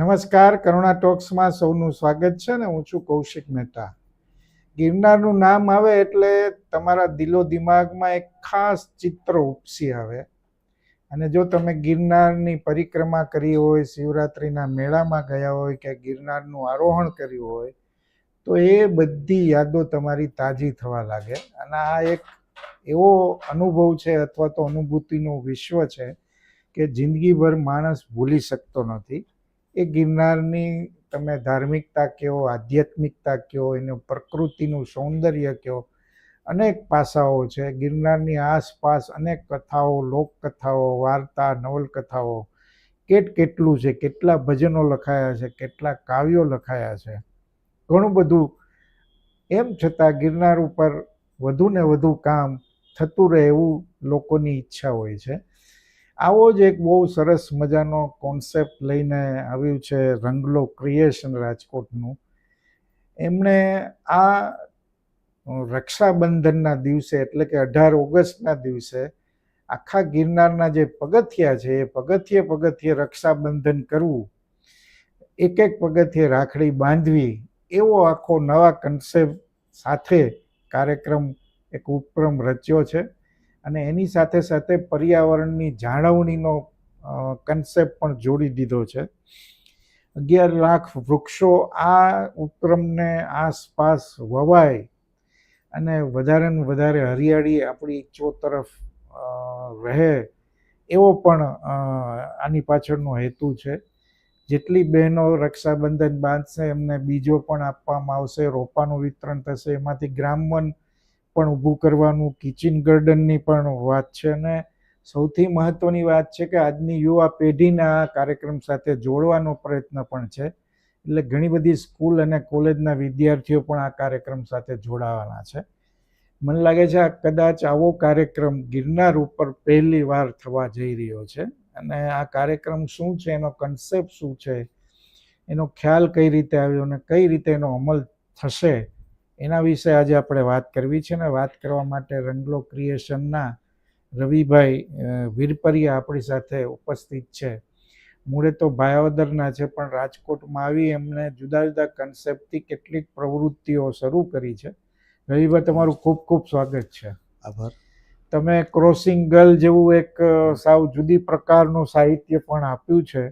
નમસ્કાર, કરુણા ટોક્સમાં સૌનું સ્વાગત છે ને હું છું કૌશિક મહેતા. ગિરનારનું નામ આવે એટલે તમારા દિલો દિમાગમાં એક ખાસ ચિત્ર ઉપસી આવે. અને જો તમે ગિરનારની પરિક્રમા કરી હોય, શિવરાત્રિના મેળામાં ગયા હોય કે ગિરનારનું આરોહણ કર્યું હોય, તો એ બધી યાદો તમારી તાજી થવા લાગે. અને આ એક એવો અનુભવ છે અથવા તો અનુભૂતિનું વિશ્વ છે કે જિંદગીભર માણસ ભૂલી શકતો નથી. એ ગિરનારની તમે ધાર્મિકતા કહો, આધ્યાત્મિકતા કહો, એનું પ્રકૃતિનું સૌંદર્ય કહો, અનેક પાસાઓ છે. ગિરનારની આસપાસ અનેક કથાઓ, લોકકથાઓ, વાર્તા, નવલકથાઓ, કેટ કેટલું છે, કેટલા ભજનો લખાયા છે, કેટલા કાવ્યો લખાયા છે, ઘણું બધું. એમ છતાં ગિરનાર ઉપર વધુ ને વધુ કામ થતું રહે એવું લોકોની ઈચ્છા હોય છે. આવો જ એક બહુ સરસ મજાનો કોન્સેપ્ટ લઈને આવ્યું છે રંગલો ક્રિએશન રાજકોટનું. એમણે આ રક્ષાબંધનના દિવસે એટલે કે અઢાર ઓગસ્ટના દિવસે આખા ગિરનારના જે પગથિયા છે એ પગથિયે પગથિયે રક્ષાબંધન કરવું, એક એક પગથિયે રાખડી બાંધવી, એવો આખો નવા કન્સેપ્ટ સાથે કાર્યક્રમ એક ઉપક્રમ રચ્યો છે. અને એની સાથે સાથે પર્યાવરણની જાળવણીનો કન્સેપ્ટ પણ જોડી દીધો છે. અગિયાર લાખ વૃક્ષો આ ઉપક્રમને આસપાસ વવાય અને વધારે ને વધારે હરિયાળી આપણી ચો તરફ રહે એવો પણ આની પાછળનો હેતુ છે. જેટલી બહેનો રક્ષાબંધન બાંધશે એમને બીજો પણ આપવામાં આવશે, રોપાનું વિતરણ થશે, એમાંથી ગ્રામવન પણ ઊભું કરવાનું કિચન ગાર્ડનની પણ વાત છે અને સૌથી મહત્ત્વની વાત છે કે આજની યુવા પેઢીના કાર્યક્રમ સાથે જોડવાનો પ્રયત્ન પણ છે. એટલે ઘણી બધી સ્કૂલ અને કોલેજના વિદ્યાર્થીઓ પણ આ કાર્યક્રમ સાથે જોડાવાના છે. મને લાગે છે આ કદાચ આવો કાર્યક્રમ ગિરનાર ઉપર પહેલી વાર થવા જઈ રહ્યો છે અને આ કાર્યક્રમ શું છે, એનો કન્સેપ્ટ શું છે, એનો ખ્યાલ કઈ રીતે આવ્યો અને કઈ રીતે એનો અમલ થશે એના વિશે આજે આપણે વાત કરવી છે ને વાત કરવા માટે રંગલો ક્રિએશનના રવિભાઈ વીરપરિયા આપણી સાથે ઉપસ્થિત છે. મૂળે તો ભાયાવદરના છે પણ રાજકોટમાં આવી એમને જુદા જુદા કન્સેપ્ટથી કેટલીક પ્રવૃત્તિઓ શરૂ કરી છે. રવિભાઈ તમારું ખૂબ ખૂબ સ્વાગત છે. આભાર. તમે ક્રોસિંગ ગર્લ જેવું એક સાવ જુદી પ્રકારનું સાહિત્ય પણ આપ્યું છે.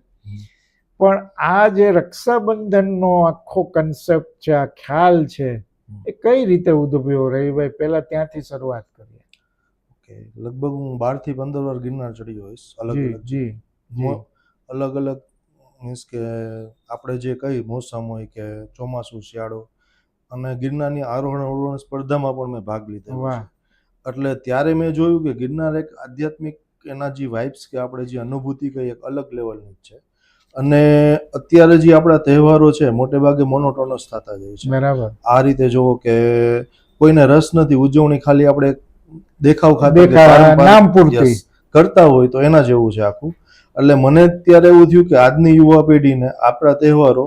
પણ આ જે રક્ષાબંધનનો આખો કન્સેપ્ટ છે આ ખ્યાલ છે એ કઈ રીતે ઉદ્ભવ્યો રવિભાઈ? પહેલા ત્યાંથી શરૂઆત કરીએ. ઓકે લગભગ હું બારથી પંદર વાર ગિરનાર ચડી હોઈશ અલગ જી અલગ. અલગ અલગ મીન્સ કે આપણે જે કઈ મોસમ હોય કે ચોમાસું શિયાળો અને ગિરનારની આરોહણ અવરોહણ સ્પર્ધામાં પણ મેં ભાગ લીધો એટલે ત્યારે મેં જોયું કે ગિરનાર એક આધ્યાત્મિક એના જે વાઇબ્સ કે આપણે જે અનુભૂતિ કઈ એક અલગ લેવલની જ છે. અને અત્યારે જે આપણા તહેવારો છે મોટે ભાગે મોનોટોનસ થતા જાય છે. બરાબર. આ રીતે જોવો કે કોઈને રસ નથી ઉજવણી ખાલી આપણે દેખાવ ખાતે નામ પૂરતી. કરતા હોય તો એના જેવું છે આખું. એટલે મને ત્યારે એવું થયું કે આજની યુવા પેઢીને આપણા તહેવારો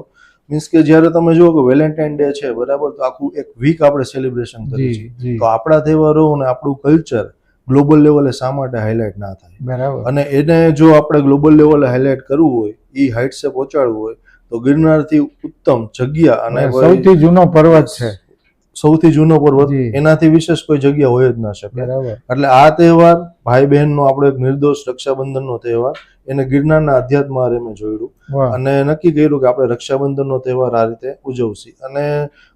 મીન્સ કે જ્યારે તમે જુઓ કે વેલેન્ટાઇન ડે છે બરાબર તો આખું એક વીક આપણે સેલિબ્રેશન કરીએ છીએ. તો આપણા તહેવારો અને આપણું કલ્ચર ગ્લોબલ લેવલે શા માટે હાઇલાઇટ ના થાય? બરાબર. અને એને જો આપણે ગ્લોબલ લેવલે હાઇલાઇટ કરવું હોય એ હાઇટ્સે પહોંચાડવું હોય તો ગિરનારથી ઉત્તમ જગ્યા અને સૌથી જૂનો પર્વત છે. સૌથી જૂનો પર્વત એનાથી વિશેષ કોઈ જગ્યા હોય જ ના શકે. એટલે આ તહેવાર ભાઈ બહેનનો આપણો એક નિર્દોષ રક્ષાબંધનનો તહેવાર એને ગિરનારના અધ્યાત્મ હારે મેં જોયું અને નક્કી કર્યું કે આપણે રક્ષાબંધનનો તહેવાર આ રીતે ઉજવશી. અને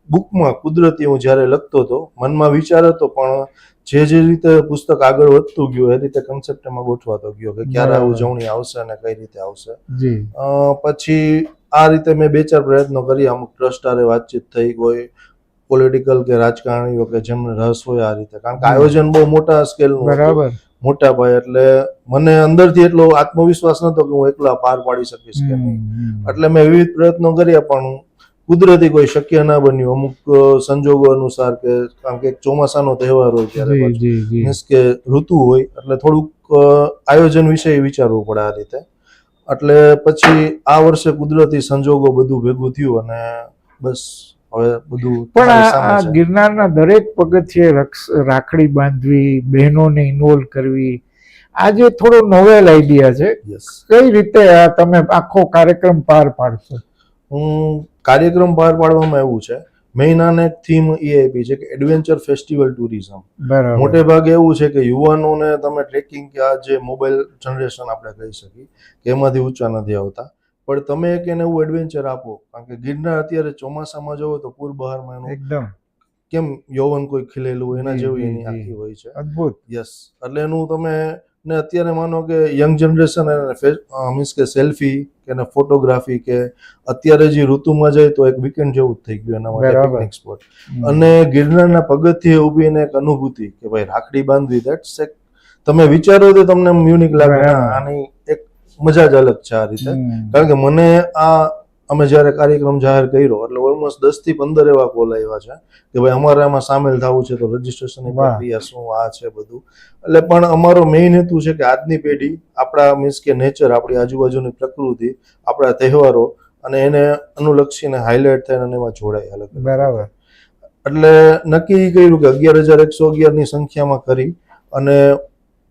બુકમાં કુદરતી હું જ્યારે લખતો હતો મનમાં વિચાર હતો પણ જે જે રીતે પુસ્તક આગળ વધતું ગયું એ રીતે કન્સેપ્ટ એમાં ગોઠવાતો ગયો કે ક્યારે ઉજવણી આવશે અને કઈ રીતે આવશે. પછી આ રીતે મેં બે ચાર પ્રયત્નો કર્યા. અમુક ટ્રસ્ટ હારે વાતચીત થઈ કોઈ પોલિટિકલ કે રાજકારણીઓ કે જેમને રસ હોય આ રીતે. કારણ કે આયોજન બહુ મોટા સ્કેલનું બરાબર. મોટા ભાઈ એટલે મને અંદરથી એટલો આત્મવિશ્વાસ નતો કે હું એકલા પાર પાડી શકીશ કે નહીં. એટલે મેં વિવિધ પ્રયત્નો કર્યા પણ કુદરતી કોઈ શક્ય ના બન્યું. અમુક સંજોગો અનુસાર કે કારણ કે ચોમાસાનો તહેવાર હોય ત્યારે મીન્સ કે ઋતુ હોય એટલે થોડુંક આયોજન વિશે વિચારવું પડે આ રીતે. એટલે પછી આ વર્ષે કુદરતી સંજોગો બધું ભેગું થયું અને બસ હવે બધું પણ આ આ. ગિરનારના દરેક પગથિયે રાખડી બાંધવી બહેનોને ઇન્વોલ્વ કરવી આજે થોડો નોવેલ આઈડિયા છે કઈ રીતે આ તમે આખો કાર્યક્રમ પાર પાડશો? હું કાર્યક્રમ પાર પાડવામાં એવું છે મહિનાને થીમ એ આપી છે કે એડવેન્ચર ફેસ્ટિવલ ટુરિઝમ બરાબર. મોટે ભાગે એવું છે કે યુવાનોને તમે ટ્રેકિંગ કે આ જે મોબાઈલ જનરેશન આપણે કહી શકીએ કે એમાંથી ઊંચા નથી આવતા. પણ તમે એક એને એવું એડવેન્ચર આપો. કારણ કે ગિરનાર અત્યારે ચોમાસામાં જવો તો પૂર બહારમાં એનું એકદમ. કેમ યૌવન કોઈ ખીલેલું એના જેવું એની આખી હોય છે. અદ્ભુત. યસ એટલે એનું તમે ને અત્યારે માનો કે યંગ જનરેશન મીન્સ કે સેલ્ફી કે એને ફોટોગ્રાફી કે અત્યારે જે ઋતુમાં જાય તો એક વીકેન્ડ જેવું જ થઈ ગયું એના માટે પિકનિક સ્પોટ અને ગિરનારના પગથિયે ઊભીને એક અનુભૂતિ કે ભાઈ રાખડી બાંધવી દેટ્સ એક તમે વિચારો તો તમને યુનિક લાગે આની એક મજા જ અલગ છે આ રીતે. કારણ કે મને આ અમે જ્યારે કાર્યક્રમ જાહેર કર્યો એટલે ઓલમોસ્ટ દસથી પંદર એવા કોલ આવ્યા છે કે ભાઈ અમારે આમાં સામેલ થવું છે તો રજીસ્ટ્રેશનની. પ્રક્રિયા શું આ છે બધું. એટલે પણ અમારો મેઇન હેતુ છે કે આજની પેઢી આપણા મીન્સ કે નેચર આપણી આજુબાજુની પ્રકૃતિ આપણા તહેવારો અને એને અનુલક્ષીને હાઇલાઇટ થાય અને એમાં જોડાય અલગ. બરાબર. એટલે નક્કી કર્યું કે અગિયાર હજાર એકસો અગિયારની સંખ્યામાં કરી અને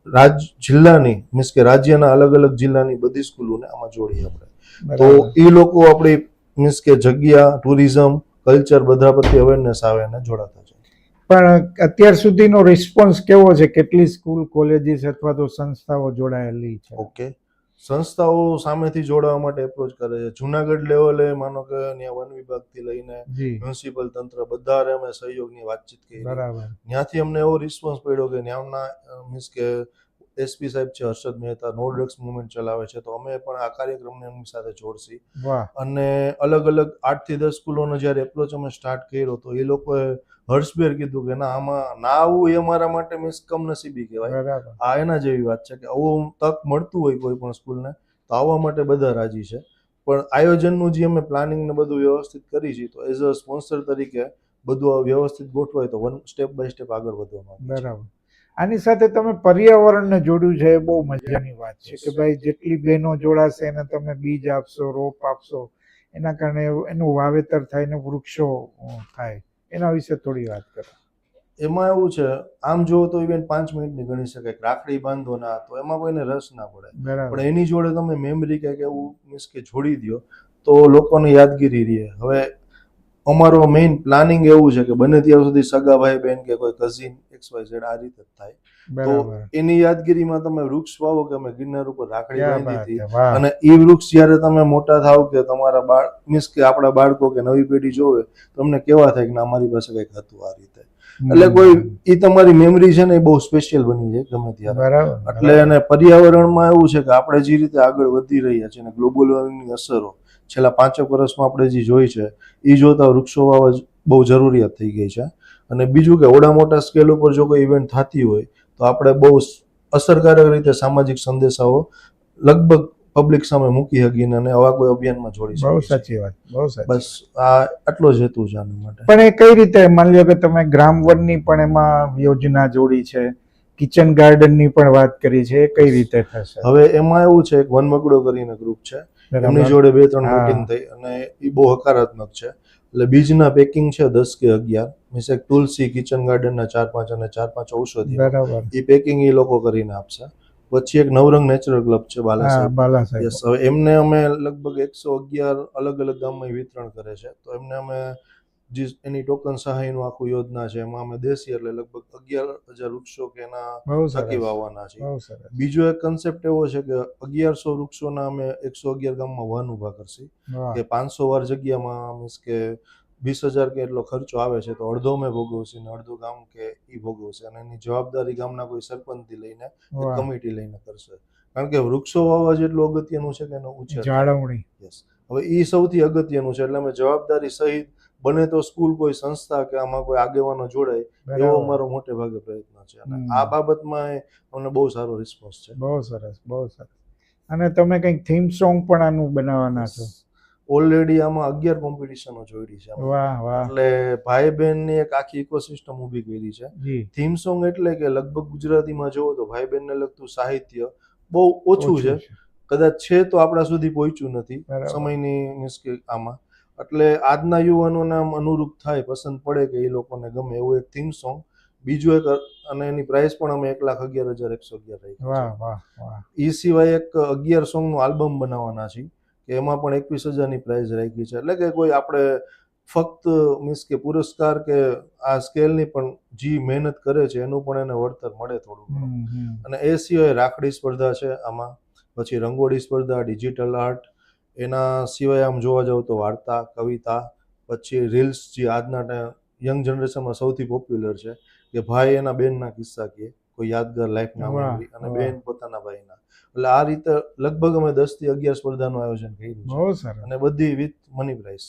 રાજ જિલ્લાની મીન્સ કે રાજ્યના અલગ અલગ જિલ્લાની બધી સ્કૂલોને આમાં જોડી આપણે તો એ લોકો આપણી મીન્સ કે જગ્યા ટુરિઝમ કલ્ચર બધા પ્રત્યે અવેરનેસ આવે અને જોડાતા છે પણ અત્યાર સુધીનો રિસ્પોન્સ કેવો છે? કેટલી સ્કૂલ કોલેજીસ અથવા તો સંસ્થાઓ જોડાયેલી છે? ઓકે. સંસ્થાઓ સામેથી જોડાવા માટે એપ્રોચ કરે છે. જુનાગઢ લેવલે માનો કે ત્યાં વન વિભાગથી લઈને મ્યુનિસિપલ તંત્ર બધા હારે અમે સહયોગની વાતચીત કરી. બરાબર. ત્યાંથી અમને એવો રિસ્પોન્સ પડ્યો કે ત્યાંના મીન્સ કે એસપી સાહેબ છે Harshad Mehta no drugs movement ચલાવે છે. તો અમે પણ આ કાર્યક્રમને એમની સાથે જોડશી. અને અલગ અલગ આઠથી દસ સ્કૂલોનો જ્યારે એપ્રોચ અમે સ્ટાર્ટ કર્યો તો એ લોકોએ હર્ષભેર કીધું કે ના આમાં ના આવવું એ અમારા માટે મીન્સ કમનસીબી કહેવાય આ એના જેવી વાત છે કે આવું તક મળતું હોય કોઈ પણ સ્કૂલને તો આવવા માટે બધા રાજી છે. પણ આયોજનનું જે અમે પ્લાનિંગ ને બધું વ્યવસ્થિત કરી છે તો એઝ અ સ્પોન્સર તરીકે બધું વ્યવસ્થિત ગોઠવાય તો વન સ્ટેપ બાય સ્ટેપ આગળ વધવામાં બરાબર. આની સાથે તમે પર્યાવરણને જોડ્યું છે એ બહુ મજાની વાત છે કે ભાઈ જેટલી બહેનો જોડાશે એને તમે બીજ આપશો રોપ આપશો એના કારણે એનું વાવેતર થાય ને વૃક્ષો થાય. એના વિશે થોડી વાત કરો. એમાં એવું છે આમ જુઓ તો ઇવેન પાંચ મિનિટની ગણી શકાય કે રાખડી બાંધો ના તો એમાં કોઈને રસ ના પડે. પણ એની જોડે તમે મેમરી કંઈક એવું મીન્સ કે જોડી દો તો લોકોને યાદગીરી રહે. હવે અમારો મેઇન પ્લાનિંગ એવું છે કે બને ત્યાં સુધી સગા ભાઈ બહેન કે કોઈ કઝિન એક્સ વાય ઝેડ આ રીતે થાય. તો એની યાદગીરીમાં તમે વૃક્ષ વાવો કે અમે ગિરનાર ઉપર રાખડી બાંધી હતી. અને એ વૃક્ષ જ્યારે તમે મોટા થાવ કે તમારા બાળ મીન્સ કે આપણા બાળકો કે નવી પેઢી જોવે તમને કેવા થાય કે અમારી પાસે કંઈક હતું આ રીતે. એટલે કોઈ એ તમારી મેમરી છે ને એ બહુ સ્પેશિયલ બની જાય ગમે ત્યારે. એટલે અને પર્યાવરણમાં એવું છે કે આપણે જે રીતે આગળ વધી રહ્યા છીએ અને ગ્લોબલ વોર્મિંગની અસરો છેલ્લા પાંચેક વર્ષમાં આપણે જે જોઈ છે એ જોતા વૃક્ષો વાવવા બહુ જરૂરિયાત થઈ ગઈ છે. અને બીજું કે ઓડા મોટા સ્કેલ ઉપર જો કોઈ ઇવેન્ટ થતી હોય તો આપણે બહુ અસરકારક રીતે સામાજિક સંદેશાઓ લગભગ પબ્લિક સામે મૂકી શકીને અને આવા કોઈ અભિયાનમાં જોડી બહુ સાચી વાત બહુ સાચી. બસ આ આટલો જ હેતુ છે આના માટે. પણ એ કઈ રીતે માની લો કે તમે ગ્રામ વનની પણ એમાં યોજના જોડી છે કિચન ગાર્ડનની પણ વાત કરી છે એ કઈ રીતે થશે? હવે એમાં એવું છે એક વનમકડો કરીને ગ્રુપ છે. એમની જોડે બે ત્રણ. મીટિંગ થઈ અને એ બહુ હકારાત્મક છે. એટલે બીજના પેકિંગ છે દસ કે અગિયાર. મીન્સ એક તુલસી કિચન ગાર્ડનના ચાર પાંચ અને ચાર પાંચ ઔષધિ બરાબર. એ પેકિંગ એ લોકો કરીને આપશે. પછી એક નવરંગ નેચરલ ક્લબ છે બાલા યસ હવે એમને અમે લગભગ એકસો અગિયાર અલગ અલગ ગામમાં વિતરણ કરે છે. તો એમને અમે જે એની ટોકન સહાયનું આખું યોજના છે એમાં અમે દેશી એટલે લગભગ અગિયાર હજાર વૃક્ષો કે એના સાકી વાવવાના છે. બીજો એક કન્સેપ્ટ એવો છે કે અગિયારસો વૃક્ષોના અમે એકસો અગિયાર ગામમાં વન ઊભા કરશી. કે પાંચસો વાર જગ્યામાં મીન્સ કે વીસ હજાર કે એટલો ખર્ચો આવે છે તો અડધો મેં ભોગવશે ને અડધો ગામ કે ઈ ભોગવશે. અને એની જવાબદારી ગામના કોઈ સરપંચથી લઈને કમિટી લઈને કરશે. કારણ કે વૃક્ષો વાવવા જેટલું અગત્યનું છે કે એનો ઉછેર. જાળવણી. યસ હવે એ સૌથી અગત્યનું છે એટલે અમે જવાબદારી સહિત બને તો સ્કૂલ કોઈ સંસ્થા કે આમાં કોઈ આગેવાનો જોડાય એવો અમારો મોટે ભાગે પ્રયત્ન છે. અને આ બાબતમાં અમને બહુ સારો રિસ્પોન્સ છે. બહુ સરસ બહુ સરસ. અને તમે કંઈક થીમ સોંગ પણ આનું બનાવવાના છો? ઓલરેડી આમાં અગિયાર કોમ્પિટિશનો જોડી છે એટલે ભાઈ બહેનની એક આખી ઇકોસિસ્ટમ ઊભી કરી છે. થીમ સોંગ એટલે કે લગભગ ગુજરાતીમાં જોવો તો ભાઈ બહેનને લગતું સાહિત્ય બહુ ઓછું છે. કદાચ છે તો આપણા સુધી પહોંચ્યું નથી. સમયની મીન્સ કે આમાં એટલે આજના યુવાનોને આમ અનુરૂપ થાય પસંદ પડે કે એ લોકોને ગમે એવું એક થીમ સોંગ બીજું એક અને એની પ્રાઇસ પણ અમે એક લાખ અગિયાર હજાર એકસો અગિયાર રાખી એ સિવાય એક અગિયાર સોંગનું આલ્બમ બનાવવાના છીએ કે એમાં પણ એકવીસ હજારની પ્રાઇઝ રાખી છે. એટલે કે કોઈ આપણે ફક્ત મીન્સ કે પુરસ્કાર કે આ સ્કેલની પણ જે મહેનત કરે છે એનું પણ એને વળતર મળે થોડું. અને એ સિવાય રાખડી સ્પર્ધા છે આમાં. પછી રંગોળી સ્પર્ધા ડિજિટલ આર્ટ એના સિવાય આમ જોવા જાવ તો વાર્તા કવિતા પછી રીલ્સ જે આજના યંગ જનરેશનમાં સૌથી પોપ્યુલર છે કે ભાઈ એના બેનના કિસ્સા કહે કોઈ યાદગાર લાઈફના ના મેમરી અને બેન પોતાના ભાઈના. એટલે આ રીતે લગભગ અમે દસથી અગિયાર સ્પર્ધાનું આયોજન કર્યું બહુ સર અને બધી વિથ મની પ્રાઇસ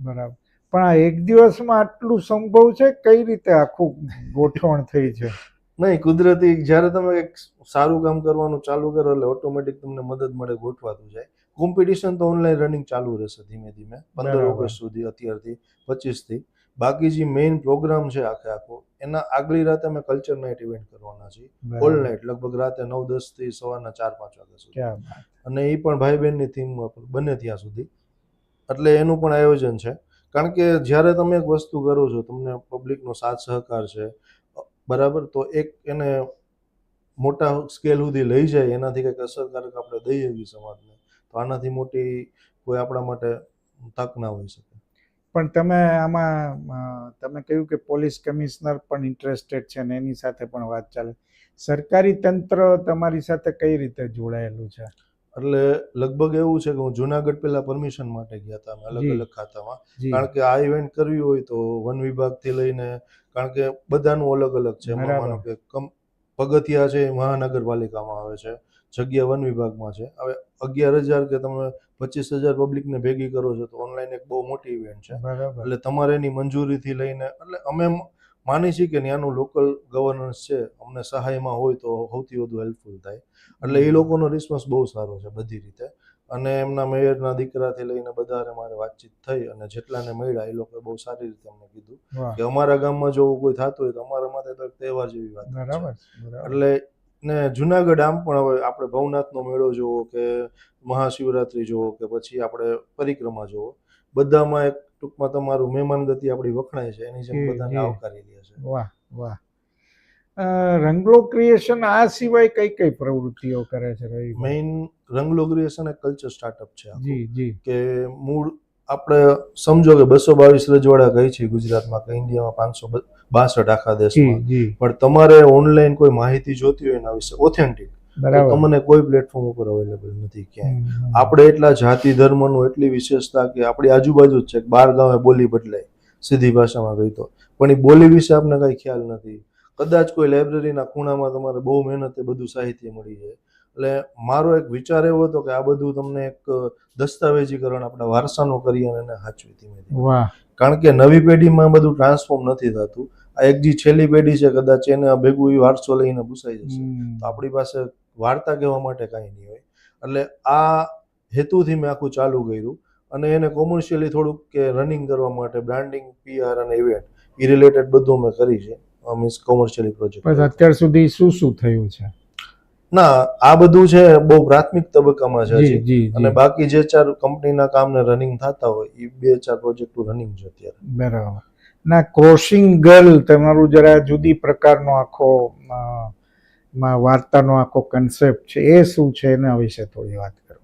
બરાબર. પણ આ એક દિવસમાં આટલું સંભવ છે? કઈ રીતે આખું ગોઠવણ થઈ છે? નહીં કુદરતી જ્યારે તમે એક સારું કામ કરવાનું ચાલુ કરો એટલે ઓટોમેટિક તમને મદદ મળે ગોઠવાતું જાય. કોમ્પિટિશન તો ઓનલાઈન રનિંગ ચાલુ રહેશે ધીમે ધીમે પંદર. ઓગસ્ટ સુધી અત્યારથી પચીસથી. બાકી જે મેઇન પ્રોગ્રામ છે આખે આખો એના આગલી રાતે અમે કલ્ચર નાઇટ ઇવેન્ટ કરવાના છીએ. ઓલ નાઇટ લગભગ રાતે નવ દસથી સવારના ચાર પાંચ વાગ્યા સુધી. અને એ પણ ભાઈ બહેનની થીમ બને ત્યાં સુધી. એટલે એનું પણ આયોજન છે. કારણ કે જ્યારે તમે એક વસ્તુ કરો છો તમને પબ્લિકનો સાથ સહકાર છે બરાબર? તો એક એને મોટા સ્કેલ સુધી લઈ જાય એનાથી કંઈક અસરકારક આપણે દઈએ એવી સમાજને. આનાથી મોટી કોઈ આપણા માટે તક ના હોઈ શકે. પણ તમે આમાં તમે કહ્યું કે પોલીસ કમિશનર પણ ઇન્ટરેસ્ટેડ છે અને એની સાથે પણ વાત ચાલે. સરકારી તંત્ર તમારી સાથે કઈ રીતે જોડાયેલું છે? એટલે લગભગ એવું છે કે હું જુનાગઢ પહેલા પરમિશન માટે ગયા હતા અમે અલગ અલગ ખાતામાં. કારણ કે આ ઇવેન્ટ કરવી હોય તો વન વિભાગથી લઈને કારણ કે બધાનું અલગ અલગ છે. માનો કે કમ પગથિયા છે એ મહાનગરપાલિકામાં આવે છે જગ્યા વન વિભાગમાં છે. હવે અગિયાર હજાર કે તમે પચીસ હજાર પબ્લિકને ભેગી કરો છો તો ઓનલાઈન એક બહુ મોટી ઇવેન્ટ છે. એટલે તમારે એની મંજૂરીથી લઈને એટલે અમે માની છીએ કે ત્યાંનું લોકલ ગવર્નન્સ છે અમને સહાયમાં હોય તો સૌથી વધુ હેલ્પફુલ થાય. એટલે એ લોકોનો રિસ્પોન્સ બહુ સારો છે બધી રીતે. અને એમના મેયરના દીકરાથી લઈને બધાને મારે વાતચીત થઈ અને જેટલાને મળ્યા એ લોકોએ બહુ સારી રીતે અમને કીધું કે અમારા ગામમાં જો કોઈ થતું હોય તો અમારા માટે તો તહેવાર જેવી વાત બરાબર. એટલે ને જુનાગઢ આમ પણ હવે આપણે ભવનાથનો મેળો જોવો કે મહાશિવરાત્રી જોવો કે પછી આપણે પરિક્રમા જોવો બધામાં એક ટૂંકમાં તમારું મહેમાન ગતિ આપણી વખણાય છે એની જેમ જી, બધાને. આવકારી લે છે. વાહ વાહ. રંગલો ક્રિએશન આ સિવાય કઈ કઈ પ્રવૃત્તિઓ કરે છે મેઇન રંગલો ક્રિએશન એક કલ્ચર સ્ટાર્ટઅપ છે જી જી. કે મૂળ આપણે સમજો કે બસો બાવીસ રજવાડા કઈ છે ગુજરાતમાં કે ઇન્ડિયામાં પાંચસો બાસઠ આખા દેશ દેશમાં પણ તમારે ઓનલાઈન કોઈ માહિતી જોતી હોય એના વિશે ઓથેન્ટિક તમને કોઈ પ્લેટફોર્મ ઉપર અવેલેબલ નથી ક્યાંય. આપણે એટલા જાતિ ધર્મનું એટલી વિશેષતા કે આપણી આજુબાજુ જ છે કે બાર ગામે બોલી બદલાય સીધી ભાષામાં કહી તો. પણ એ બોલી વિશે આપણને કઈ ખ્યાલ નથી. કદાચ કોઈ લાઇબ્રેરીના ખૂણામાં તમારે બહુ મહેનતે બધું સાહિત્ય મળી જાય. એટલે મારો એક વિચાર એવો હતો કે આ બધું તમને એક દસ્તાવેજીકરણ આપણા વારસાનું કરી અને એને હાચવી ધીમે ધીમે. કારણ કે નવી પેઢીમાં બધું ટ્રાન્સફોર્મ નથી થતું. આ એક જે છેલ્લી પેઢી છે કદાચ એને આ ભેગું એ વારસો લઈને ભૂસાઈ જશે. તો આપણી પાસે વાર્તા કહેવા માટે કાંઈ નહીં હોય. એટલે આ હેતુથી મેં આખું ચાલુ કર્યું. અને એને કોમર્શિયલી થોડુંક કે રનિંગ કરવા માટે બ્રાન્ડિંગ પીઆર અને ઇવેન્ટ એ રિલેટેડ બધું મેં કરી છે. મીન્સ કોમર્શિયલી પ્રોજેક્ટ અત્યાર સુધી શું શું થયું છે? ના આ બધું છે બહુ પ્રાથમિક તબક્કામાં છે અને બાકી જે ચાર કંપનીના કામને રનિંગ થતા હોય એ બે ચાર પ્રોજેક્ટ રનિંગ છે અત્યારે. બરાબર. ના ક્રોસિંગ ગર્લ તમારું જરા જુદી પ્રકારનો આખો માં વાર્તાનો આખો કન્સેપ્ટ છે. એ શું છે એના વિશે થોડી વાત કરો.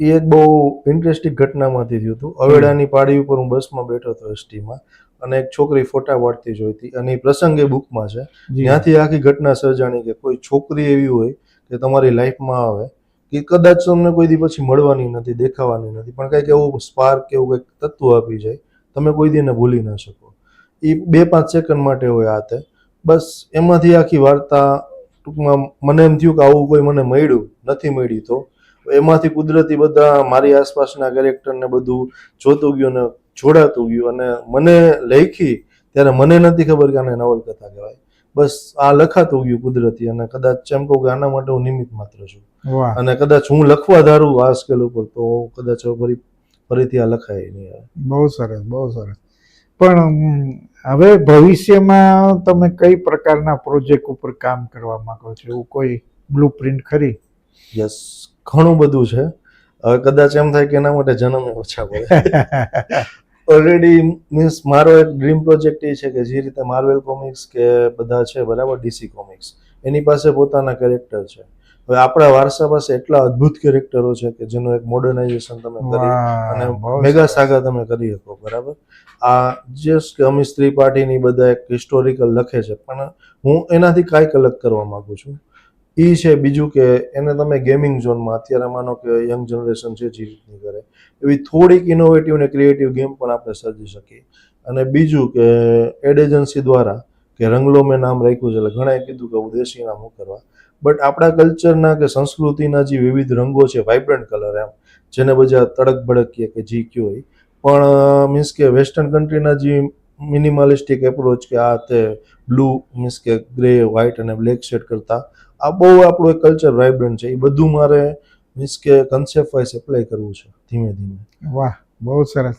એ એક બહુ ઇન્ટરેસ્ટિંગ ઘટનામાંથી થયું હતું. અવેડાની પાડી ઉપર હું બસમાં બેઠો હતો એસટીમાં અને એક છોકરી ફોટા પાડતી જોઈતી અને એ પ્રસંગ બુકમાં છે. ત્યાંથી આખી ઘટના સર્જાણી કે કોઈ છોકરી એવી હોય કે તમારી લાઈફમાં આવે કે કદાચ તમને કોઈ દી પછી મળવાની નથી દેખાવાની નથી. પણ કંઈક એવું સ્પાર્ક એવું કંઈક તત્વ આપી જાય તમે કોઈ દી એને ભૂલી ના શકો. એ બે પાંચ સેકન્ડ માટે હોય આ તે. બસ એમાંથી આખી વાર્તા ટૂંકમાં મને એમ થયું કે આવું કોઈ મને મળ્યું નથી મળ્યું તો. એમાંથી કુદરતી બધા મારી આસપાસના કેરેક્ટરને બધું જોતું ગયું ને જોડાતું ગયું અને મને લખી ત્યારે મને નથી ખબર કે આને નવલકથા કહેવાય. બસ આ લખાતું ગયું કુદરતી અને કદાચ એમ કહું કે આના માટે હું નિમિત્ત માત્ર છું. અને કદાચ હું લખવા ધારું આ સ્કેલ ઉપર તો કદાચ ફરી ફરીથી આ લખાય નહીં. બહુ સરસ બહુ સરસ. પણ હવે ભવિષ્યમાં તમે કઈ પ્રકારના પ્રોજેક્ટ ઉપર કામ કરવા માંગો છો? એવું કોઈ બ્લુ પ્રિન્ટ ખરી? યસ ઘણું બધું છે. હવે કદાચ એમ થાય કે એના માટે જન્મ ઓછા પડે. ઓલરેડી મીન્સ મારો એક ડ્રીમ પ્રોજેક્ટ એ છે કે જે રીતે માર્વેલ કોમિક્સ કે બધા છે બરાબર? ડીસી કોમિક્સ એની પાસે પોતાના કેરેક્ટર છે. હવે આપણા વારસા પાસે એટલા અદ્ભુત કેરેક્ટરો છે કે જેનું એક મોડર્નાઇઝેશન તમે કરી અને મેગા સાગા તમે કરી શકો બરાબર? આ જસ્ટ કે અમીશ ત્રિપાઠીની બધા એક હિસ્ટોરિકલ લખે છે પણ હું એનાથી કાંઈક અલગ કરવા માંગુ છું. એ છે બીજું કે એને તમે ગેમિંગ ઝોનમાં અત્યારે માનો કે યંગ જનરેશન છે જે રીતની કરે. એવી થોડીક ઇનોવેટિવ અને ક્રિએટિવ ગેમ પણ આપણે સર્જી શકીએ. અને બીજું કે એડ એજન્સી દ્વારા, કે રંગલો મેં નામ રાખ્યું છે એટલે ઘણાએ કીધું કે હું દેશી નામ કરવા. બટ આપણા કલ્ચરના કે સંસ્કૃતિના જે વિવિધ રંગો છે વાઇબ્રન્ટ કલર એમ, જેને બધા તડક ભડક કહે કે જી કયો હોય. પણ મીન્સ કે વેસ્ટર્ન કન્ટ્રીના જે મિનિમાલિસ્ટિક એપ્રોચ કે આ તે બ્લુ મીન્સ કે ગ્રે વ્હાઇટ અને બ્લેક શેડ કરતા, આ બહુ આપણું એક કલ્ચર વાઇબ્રન્ટ છે. એ બધું મારે મીન્સ કે કન્સેપ્ટ વાઇઝ એપ્લાય કરવું છે ધીમે ધીમે. વાહ બહુ સરસ.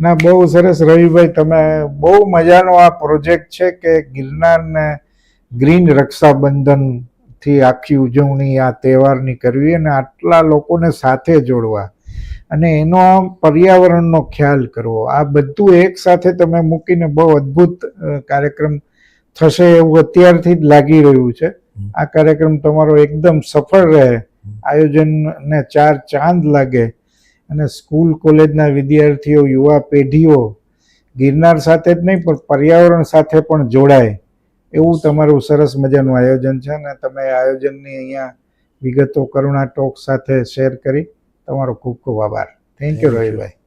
ના બહુ સરસ રવિભાઈ તમે બહુ મજાનો આ પ્રોજેક્ટ છે કે ગિરનારને ગ્રીન રક્ષાબંધનથી આખી ઉજવણી આ તહેવારની કરવી અને આટલા લોકોને સાથે જોડવા. અને એનો પર્યાવરણનો ખ્યાલ કરવો. આ બધું એક સાથે તમે મૂકીને બહુ અદ્ભુત કાર્યક્રમ થશે એવું અત્યારથી જ લાગી રહ્યું છે. આ કાર્યક્રમ તમારો એકદમ સફળ રહે. આયોજનને ચાર ચાંદ લાગે અને સ્કૂલ કોલેજના વિદ્યાર્થીઓ યુવા પેઢીઓ ગિરનાર સાથે જ નહીં પણ પર્યાવરણ સાથે પણ જોડાય. એવું તમારું સરસ મજાનું આયોજન છે અને તમે આયોજનની અહીંયા વિગતો કરુણા ટોક સાથે શેર કરી. તમારો ખૂબ ખૂબ આભાર. Thank you. રવિભાઈ